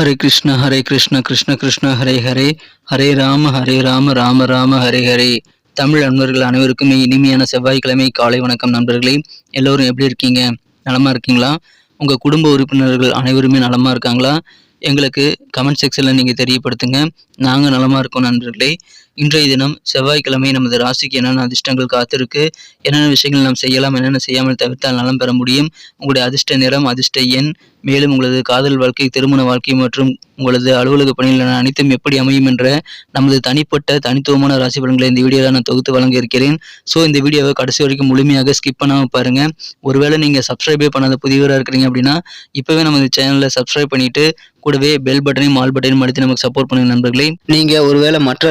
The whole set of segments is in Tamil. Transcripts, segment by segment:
ஹரே கிருஷ்ண ஹரே கிருஷ்ண கிருஷ்ண கிருஷ்ண ஹரே ஹரே. ஹரே ராம ஹரே ராம ராம ராம ஹரே ஹரே. தமிழ் அன்பர்கள் அனைவருக்குமே இனிமையான செவ்வாய்க்கிழமை காலை வணக்கம் நண்பர்களே. எல்லோரும் எப்படி இருக்கீங்க? நலமா இருக்கீங்களா? உங்க குடும்ப உறுப்பினர்கள் அனைவருமே நலமா இருக்காங்களா? எங்களுக்கு கமெண்ட் செக்ஷனில் நீங்கள் தெரியப்படுத்துங்க. நாங்கள் நலமாக இருக்கோம் நண்பர்களே. இன்றைய தினம் செவ்வாய்க்கிழமை நமது ராசிக்கு என்னென்ன அதிர்ஷ்டங்கள் காத்திருக்கு என்னென்ன விஷயங்கள் நாம் செய்யலாம் என்னென்ன செய்யாமல் தவிர்த்தால் நலம் பெற முடியும்? உங்களுடைய அதிர்ஷ்ட நிறம் அதிர்ஷ்ட எண் மேலும் உங்களது காதல் வாழ்க்கை திருமண வாழ்க்கை மற்றும் உங்களது அலுவலக பணிகள் அனைத்தும் எப்படி அமையும் என்ற நமது தனிப்பட்ட தனித்துவமான ராசி பலன்களை இந்த வீடியோவில் நான் தொகுத்து வழங்க இருக்கிறேன். ஸோ இந்த வீடியோவை கடைசி வரைக்கும் முழுமையாக ஸ்கிப் பண்ணாமல் பாருங்க. ஒருவேளை நீங்கள் சப்ஸ்கிரைபே பண்ணாத புதியவராக இருக்கிறீங்க அப்படின்னா இப்போவே நமது சேனலை சப்ஸ்கிரைப் பண்ணிட்டு கூடவே பெல் பட்டனையும் ஆல் பட்டனையும் அடித்து நமக்கு சப்போர்ட் பண்ணுங்க நண்பர்களே. நீங்கள் ஒருவேளை மற்ற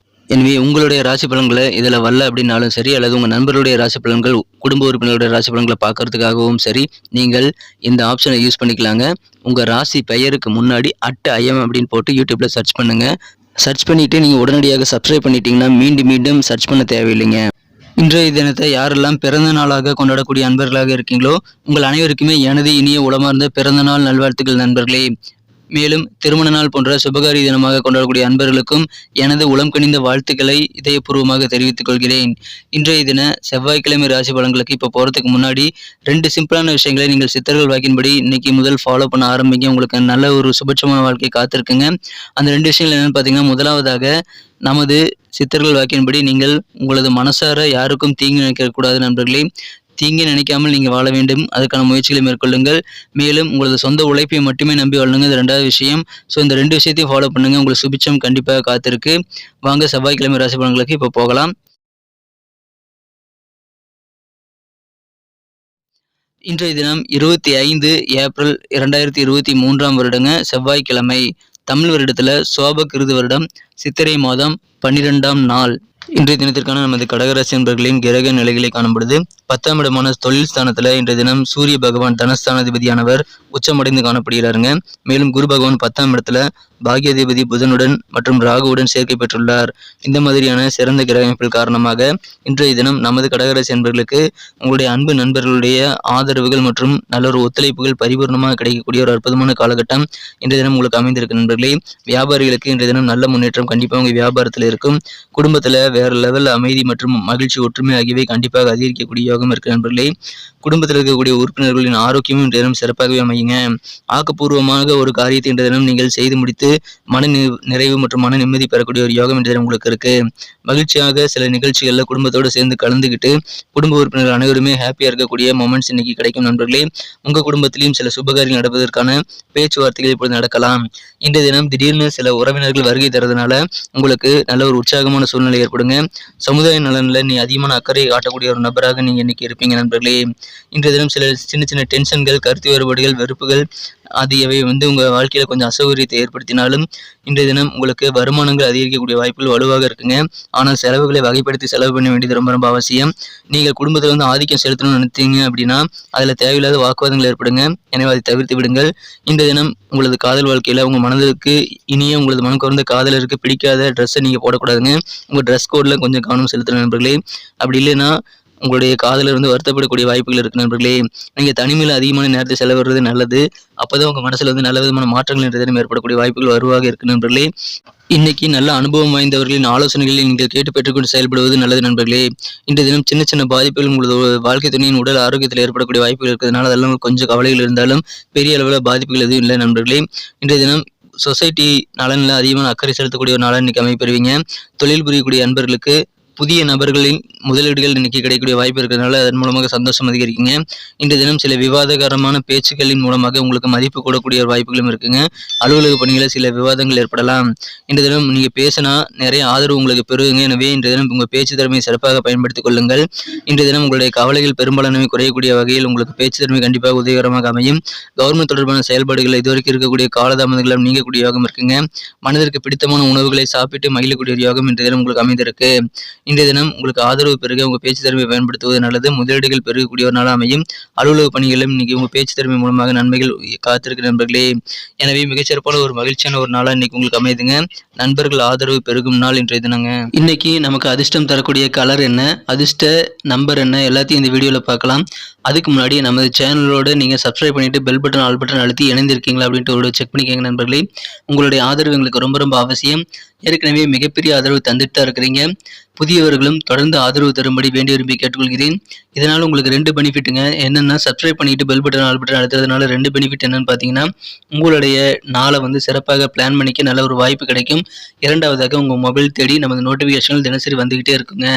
எனவே உங்களுடைய ராசி பலன்களை இதில் வரல அப்படின்னாலும் சரி அல்லது உங்கள் நண்பர்களுடைய ராசி பலன்கள் குடும்ப உறுப்பினர்களுடைய ராசி பலன்களை பார்க்கறதுக்காகவும் சரி நீங்கள் இந்த ஆப்ஷனை யூஸ் பண்ணிக்கலாங்க. உங்கள் ராசி பெயருக்கு முன்னாடி அட் ஐஎம் அப்படின்னு போட்டு யூடியூப்பில் சர்ச் பண்ணுங்கள் சர்ச் பண்ணிவிட்டு நீங்கள் உடனடியாக சப்ஸ்கிரைப் பண்ணிட்டீங்கன்னா மீண்டும் மீண்டும் சர்ச் பண்ண தேவையில்லைங்க. இன்றைய தினத்தை யாரெல்லாம் பிறந்த நாளாக கொண்டாடக்கூடிய அன்பர்களாக இருக்கீங்களோ உங்கள் அனைவருக்குமே எனது இனிய உளமார்ந்த பிறந்த நாள் நல்வாழ்த்துக்கள் நண்பர்களே. மேலும் திருமண நாள் போன்ற சுபகாரி தினமாக கொண்டாடக்கூடிய அன்பர்களுக்கும் எனது உளம் கனிந்த வாழ்த்துக்களை இதயபூர்வமாக தெரிவித்துக் கொள்கிறேன். இன்றைய தின செவ்வாய்க்கிழமை ராசி பலன்களுக்கு இப்போ போகிறதுக்கு முன்னாடி ரெண்டு சிம்பிளான விஷயங்களை நீங்கள் சித்தர்கள் வாக்கின்படி இன்னைக்கு முதல் ஃபாலோ பண்ண ஆரம்பிங்க. உங்களுக்கு நல்ல ஒரு சுபட்சமான வாழ்க்கை காத்திருக்குங்க. அந்த ரெண்டு விஷயங்கள் என்னென்னு பார்த்தீங்கன்னா முதலாவதாக நமது சித்தர்கள் வாக்கின்படி நீங்கள் உங்களது மனசார யாருக்கும் தீங்கு நினைக்கக்கூடாது நண்பர்களே. தீங்கி நினைக்காமல் நீங்கள் வாழ வேண்டும். அதுக்கான முயற்சிகளை மேற்கொள்ளுங்கள். மேலும் உங்களது சொந்த உழைப்பை மட்டுமே நம்பி வாழுங்க. இது ரெண்டாவது விஷயம். ஸோ இந்த ரெண்டு விஷயத்தையும் ஃபாலோ பண்ணுங்க. உங்களுக்கு சுபிச்சம் கண்டிப்பாக காத்திருக்கு. வாங்க செவ்வாய்க்கிழமை ராசி பலன்களுக்கு இப்போ போகலாம். இன்றைய தினம் இருபத்தி ஐந்து ஏப்ரல் இரண்டாயிரத்தி இருபத்தி மூன்றாம் வருடங்க. செவ்வாய்க்கிழமை. தமிழ் வருடத்தில் சோப கிருது வருடம். சித்திரை மாதம் பன்னிரெண்டாம் நாள். இன்றைய தினத்திற்கான நமது கடகராசி நண்பர்களின் கிரக நிலைகளை காணப்படுது. பத்தாம் இடமான தொழில் ஸ்தானத்துல இன்றைய தினம் சூரிய பகவான் தனஸ்தானாதிபதியானவர் உச்சமடைந்து காணப்படுகிறாருங்க. மேலும் குரு பகவான் பத்தாம் இடத்துல பாகியாதிபதி புதனுடன் மற்றும் ராகுவுடன் சேர்க்கை பெற்றுள்ளார். இந்த மாதிரியான சிறந்த கிரக அமைப்பில் காரணமாக இன்றைய தினம் நமது கடகராசி நண்பர்களுக்கு உங்களுடைய அன்பு நண்பர்களுடைய ஆதரவுகள் மற்றும் நல்ல ஒரு ஒத்துழைப்புகள் பரிபூர்ணமாக கிடைக்கக்கூடிய ஒரு அற்புதமான காலகட்டம் இன்றைய தினம் உங்களுக்கு அமைந்திருக்கு நண்பர்களே. வியாபாரிகளுக்கு இன்றைய தினம் நல்ல முன்னேற்றம் கண்டிப்பாக உங்கள் வியாபாரத்தில் இருக்கும். குடும்பத்தில் வேற லெவல் அமைதி மற்றும் மகிழ்ச்சி ஒற்றுமை ஆகியவை கண்டிப்பாக அதிகரிக்கக்கூடிய யோகம் இருக்கு நண்பர்களே. குடும்பத்தில் இருக்கக்கூடிய உறுப்பினர்களின் ஆரோக்கியமும் இன்றைய தினம் சிறப்பாகவே அமையுங்க. ஆக்கப்பூர்வமாக ஒரு காரியத்தை இன்றைய தினம் நீங்கள் செய்து முடித்து மன நிறைவு மற்றும் மன நிம்மதி பெறக்கூடிய ஒரு யோகம் இன்றைய தினம் உங்களுக்கு இருக்கு. மகிழ்ச்சியாக சில நிகழ்ச்சிகளில் குடும்பத்தோடு சேர்ந்து கலந்துக்கிட்டு குடும்ப உறுப்பினர்கள் அனைவருமே ஹாப்பியாக இருக்கக்கூடிய மொமெண்ட்ஸ் இன்னைக்கு கிடைக்கும் நண்பர்களே. உங்கள் குடும்பத்திலையும் சில சுபகாரியம் நடப்பதற்கான பேச்சுவார்த்தைகள் இப்பொழுது நடக்கலாம். இன்றைய தினம் திடீர்னு சில உறவினர்கள் வருகை தரதுனால உங்களுக்கு நல்ல ஒரு உற்சாகமான சூழ்நிலை ஏற்படுங்க. சமுதாய நலனில் நீ அதிகமான அக்கறை காட்டக்கூடிய ஒரு நபராக நீங்கள் இன்னைக்கு இருப்பீங்க நண்பர்களே. இன்றைய தினம் சில சின்ன சின்ன டென்ஷன்கள் கருத்து வேறுபாடுகள் வெறுப்புகள் ஆகியவை வந்து உங்கள் வாழ்க்கையில் கொஞ்சம் அசௌகரியத்தை ஏற்படுத்தினாலும் இன்றைய தினம் உங்களுக்கு வருமானங்கள் அதிகரிக்கக்கூடிய வாய்ப்புகள் வலுவாக இருக்குங்க. ஆனால் செலவுகளை வகைப்படுத்தி செலவு பண்ண வேண்டியது ரொம்ப ரொம்ப அவசியம். நீங்கள் குடும்பத்தில் வந்து ஆதிக்கம் செலுத்தணும்னு நினைத்தீங்க அப்படின்னா அதில் தேவையில்லாத வாக்குவாதங்கள் ஏற்படுங்க. எனவே அதை தவிர்த்து விடுங்கள். இன்றைய தினம் உங்களது காதல் வாழ்க்கையில் உங்கள் மனதிற்கு இனிய உங்களது மனம் குறைந்த காதலருக்கு பிடிக்காத ட்ரெஸ்ஸை நீங்கள் போடக்கூடாதுங்க. உங்கள் ட்ரெஸ் கோடில் கொஞ்சம் கவனம் செலுத்தணும் நண்பர்களே. அப்படி இல்லைன்னா உங்களுடைய காதல இருந்து வருத்தப்படக்கூடிய வாய்ப்புகள் இருக்கு நண்பர்களே. நீங்கள் தனிமையில் அதிகமான நேரத்தை செலவிடுறது நல்லது. அப்போதான் உங்கள் மனசில் வந்து நல்ல விதமான மாற்றங்கள் இன்றைய ஏற்படக்கூடிய வாய்ப்புகள் வருவாக இருக்கு நண்பர்களே. இன்னைக்கு நல்ல அனுபவம் வாய்ந்தவர்களின் ஆலோசனைகளை நீங்கள் கேட்டு பெற்றுக்கொண்டு செயல்படுவது நல்லது நண்பர்களே. இன்றைய தினம் சின்ன சின்ன பாதிப்புகள் உங்களது வாழ்க்கை துணையின் உடல் ஆரோக்கியத்தில் ஏற்படக்கூடிய வாய்ப்புகள் இருக்கிறதுனால அதெல்லாம் கொஞ்சம் கவலைகள் இருந்தாலும் பெரிய அளவில் பாதிப்புகள் எதுவும் இல்லை நண்பர்களே. இன்றைய தினம் சொசைட்டி நலனில் அதிகமான அக்கறை செலுத்தக்கூடிய ஒரு நாளாக இன்னைக்கு அமைப்பெறுவீங்க தொழில் புரியக்கூடிய அன்பர்களுக்கு புதிய நபர்களின் முதலீடுகள் இன்றைக்கி கிடைக்கக்கூடிய வாய்ப்பு இருக்கிறதுனால அதன் மூலமாக சந்தோஷம் அதிகரிக்குங்க. இன்று தினம் சில விவாதகரமான பேச்சுக்களின் மூலமாக உங்களுக்கு மதிப்பு கூடக்கூடிய வாய்ப்புகளும் இருக்குங்க. அலுவலக பணிகளில் சில விவாதங்கள் ஏற்படலாம். இன்று தினம் நீங்கள் பேசினா நிறைய ஆதரவு உங்களுக்கு பெறுவீங்க எனவே இன்று தினம் உங்கள் பேச்சு திறமையை சிறப்பாக பயன்படுத்திக் கொள்ளுங்கள். இன்று தினம் உங்களுடைய கவலைகள் பெரும்பாலானவை குறையக்கூடிய வகையில் உங்களுக்கு பேச்சு திறமை கண்டிப்பாக உதவிகரமாக அமையும். கவர்மெண்ட் தொடர்பான செயல்பாடுகள் இதுவரைக்கும் இருக்கக்கூடிய காலதாமதங்களும் நீங்கக்கூடிய யோகம் இருக்குங்க. மனதிற்கு பிடித்தமான உணவுகளை சாப்பிட்டு மகிழக்கூடிய யோகம் இன்று தினம் உங்களுக்கு அமைந்திருக்கு. இன்றைய தினம் உங்களுக்கு ஆதரவு பெருக உங்கள் பேச்சு திறமையை பயன்படுத்துவது நல்லது. முதலீடுகள் பெருகக்கூடிய ஒரு நாளாக அமையும். அலுவலக பணிகளும் இன்னைக்கு உங்கள் பேச்சு திறமை மூலமாக நன்மைகள் காத்திருக்கிற நண்பர்களே. எனவே மிகச்சிறப்பான ஒரு மகிழ்ச்சியான ஒரு நாளாக இன்னைக்கு உங்களுக்கு அமையுதுங்க நண்பர்கள் ஆதரவு பெருகும் நாள் இன்றைய தினங்க. இன்னைக்கு நமக்கு அதிர்ஷ்டம் தரக்கூடிய கலர் என்ன? அதிர்ஷ்ட நம்பர் என்ன? எல்லாத்தையும் இந்த வீடியோவில் பார்க்கலாம். அதுக்கு முன்னாடி நமது சேனலோட நீங்கள் சப்ஸ்கிரைப் பண்ணிட்டு பெல் பட்டன் ஆல் பட்டன் அழுத்தி இணைந்திருக்கீங்களா அப்படின்ட்டு ஒரு செக் பண்ணிக்கோங்க நண்பர்களே. உங்களுடைய ஆதரவு எங்களுக்கு ரொம்ப ரொம்ப அவசியம். ஏற்கனவே மிகப்பெரிய ஆதரவு தந்துட்டு தான் இருக்கிறீங்க. புதியவர்களும் தொடர்ந்து ஆதரவு தரும்படி வேண்டி விரும்பி கேட்டுக்கொள்கிறேன். இதனால் உங்களுக்கு ரெண்டு பெனிஃபிட்டுங்க. என்னென்னா சப்ஸ்கிரைப் பண்ணிட்டு பெல் பட்டன் ஆல் பட்டன் அழுத்துறதுனால ரெண்டு பெனிஃபிட் என்னன்னு பார்த்தீங்கன்னா உங்களுடைய நாளை வந்து சிறப்பாக பிளான் பண்ணிக்க நல்ல ஒரு வாய்ப்பு கிடைக்கும். இரண்டாவதாக உங்கள் மொபைல் தேடி நமது நோட்டிஃபிகேஷன்கள் தினசரி வந்துக்கிட்டே இருக்குங்க.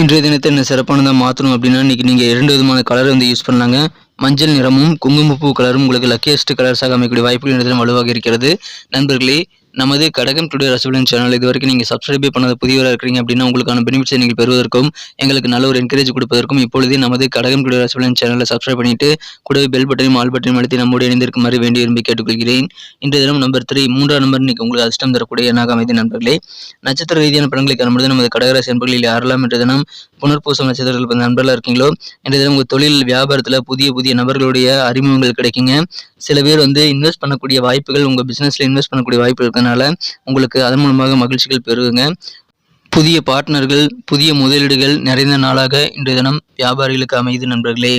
இன்றைய தினத்தை என்ன சிறப்பானதாக மாற்றணும் அப்படின்னா இன்றைக்கி நீங்கள் இரண்டு விதமான கலர் வந்து யூஸ் பண்ணலாங்க. மஞ்சள் நிறமும் குங்குமப்பூ கலரும் உங்களுக்கு லக்கியஸ்ட் கலர்ஸாக அமைக்கக்கூடிய வாய்ப்புகள் இந்த தினம் வலுவாக இருக்கிறது. நண்பர்களே நமது கடகம் டுடே ரசபலன் சேனல் இது வரைக்கும் நீங்கள் சப்ஸ்கிரைபே பண்ணாத புதியவராக இருக்கிறீங்க அப்படின்னா உங்களுக்கான பெனிஃபிட்ஸை நீங்கள் பெறுவதற்கும் எங்களுக்கு நல்ல ஒரு என்கரேஜ் கொடுப்பதற்கும் இப்பொழுதே நமது கடகம் டுடே ரசபலன் சேனலை சப்ஸ்கிரைப் பண்ணிட்டு கூடவே பெல் பட்டனையும் ஆல் பட்டனையும் அழுத்தி நம்மோடு இணைந்திருக்குமாறு வேண்டி விரும்பி கேட்டுக்கொள்கிறேன். இன்றைய தினம் நம்பர் த்ரீ மூன்றாம் நம்பர் இன்னைக்கு உங்களுக்கு அதிர்ஷ்டம் தரக்கூடிய என்னாக அமைதி நண்பர்களே நட்சத்திர ரீதியான படங்களை காணும்போது நமது கடகராசி நண்பர்களில் யாரெல்லாம் இன்றைய தினம் புனர்பூசம் நட்சத்திரங்கள் நண்பர்களாக இருக்கீங்களோ இன்றைய தினம் உங்கள் தொழில் வியாபாரத்தில் புதிய புதிய நபர்களுடைய அறிமுகங்கள் கிடைக்குங்க. சில பேர் வந்து இன்வெஸ்ட் பண்ணக்கூடிய வாய்ப்புகள் உங்கள் பிஸ்னஸில் இன்வெஸ்ட் பண்ணக்கூடிய வாய்ப்பு இருக்கிறதுனால உங்களுக்கு அதன் மூலமாக மகிழ்ச்சிகள் பெறுவீங்க புதிய பார்ட்னர்கள் புதிய முதலீடுகள் நிறைந்த நாளாக இன்றைய தினம் வியாபாரிகளுக்கு அமையுது நண்பர்களே.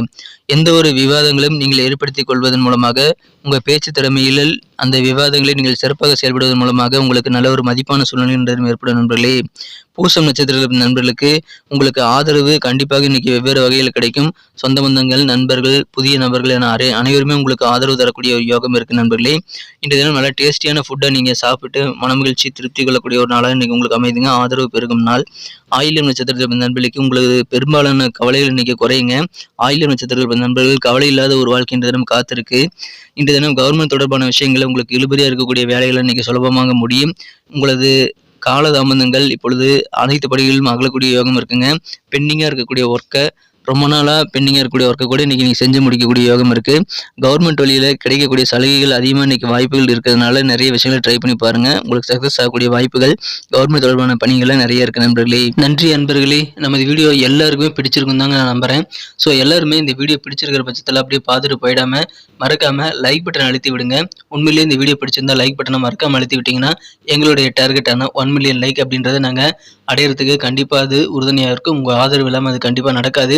எந்த ஒரு விவாதங்களும் நீங்கள் ஏற்படுத்திக் கொள்வதன் மூலமாக உங்கள் பேச்சு திறமையில் அந்த விவாதங்களை நீங்கள் சிறப்பாக செயல்படுவதன் மூலமாக உங்களுக்கு நல்ல ஒரு மதிப்பான சூழ்நிலை இன்றைய ஏற்படும் நண்பர்களே. பூசம் நட்சத்திர நண்பர்களுக்கு உங்களுக்கு ஆதரவு கண்டிப்பாக இன்னைக்கு வெவ்வேறு வகையில் கிடைக்கும். சொந்த பந்தங்கள் நண்பர்கள் புதிய நபர்கள் என அரை அனைவருமே உங்களுக்கு ஆதரவு தரக்கூடிய ஒரு யோகம் இருக்குது நண்பர்களே. இன்றைய தினம் நல்லா டேஸ்டியான ஃபுட்டை நீங்கள் சாப்பிட்டு மனமகிழ்ச்சி திருப்தி கொள்ளக்கூடிய ஒரு நாளாக இன்றைக்கி உங்களுக்கு அமைதுங்க. ஆதரவு பெருகும் நாள். ஆயிலியம் நட்சத்திரத்தில் நண்பர்களுக்கு உங்களுக்கு பெரும்பாலான கவலைகள் இன்னைக்கு குறையுங்க. ஆயிலியம் நட்சத்திரத்தில் நண்பர்கள் கவலை இல்லாத ஒரு வாழ்க்கை இன்று தினம் காத்திருக்கு. இன்று தினம் கவர்மெண்ட் தொடர்பான விஷயங்களை உங்களுக்கு இழுபறியாக இருக்கக்கூடிய வேலைகளை இன்னைக்கு சுலபமாக முடியும். உங்களது காலதாமதங்கள் இப்பொழுது அனைத்து படிகளிலும் அகலக்கூடிய யோகம் இருக்குங்க. பெண்டிங்காக இருக்கக்கூடிய ஒர்க்கை ரொம்ப நாளாக பெண்டிங்காக இருக்கக்கூடிய ஒர்க்கை கூட இன்றைக்கி நீங்கள் செஞ்சு முடிக்கக்கூடிய யோகம் இருக்குது கவர்மெண்ட் வழியில் கிடைக்கக்கூடிய சலுகைகள் அதிகமாக இன்றைக்கி வாய்ப்புகள் இருக்கிறதுனால நிறைய விஷயங்களை ட்ரை பண்ணி பாருங்கள் உங்களுக்கு சக்ஸஸ் ஆகக்கூடிய வாய்ப்புகள் கவர்மெண்ட் தொடர்பான பணிகள்லாம் நிறைய இருக்குது நண்பர்களே. நன்றி நண்பர்களே. நமது வீடியோ எல்லாருக்குமே பிடிச்சிருக்கும் தாங்க நான் நம்புகிறேன் ஸோ எல்லாருமே இந்த வீடியோ பிடிச்சிருக்கிற பட்சத்தில் அப்படியே பார்த்துட்டு போயிடாமல் மறக்காமல் லைக் பட்டன் அழுத்தி விடுங்க. உண்மையிலேயே இந்த வீடியோ பிடிச்சிருந்தா லைக் பட்டனை மறக்காமல் அழுத்தி விட்டிங்கன்னா எங்களுடைய டார்கெட்டான ஒன் மில்லியன் லைக் அப்படின்றத நாங்கள் அடையிறதுக்கு கண்டிப்பாக அது உறுதுணையாக இருக்கும். உங்கள் ஆதரவு இல்லாமல் அது கண்டிப்பாக நடக்காது.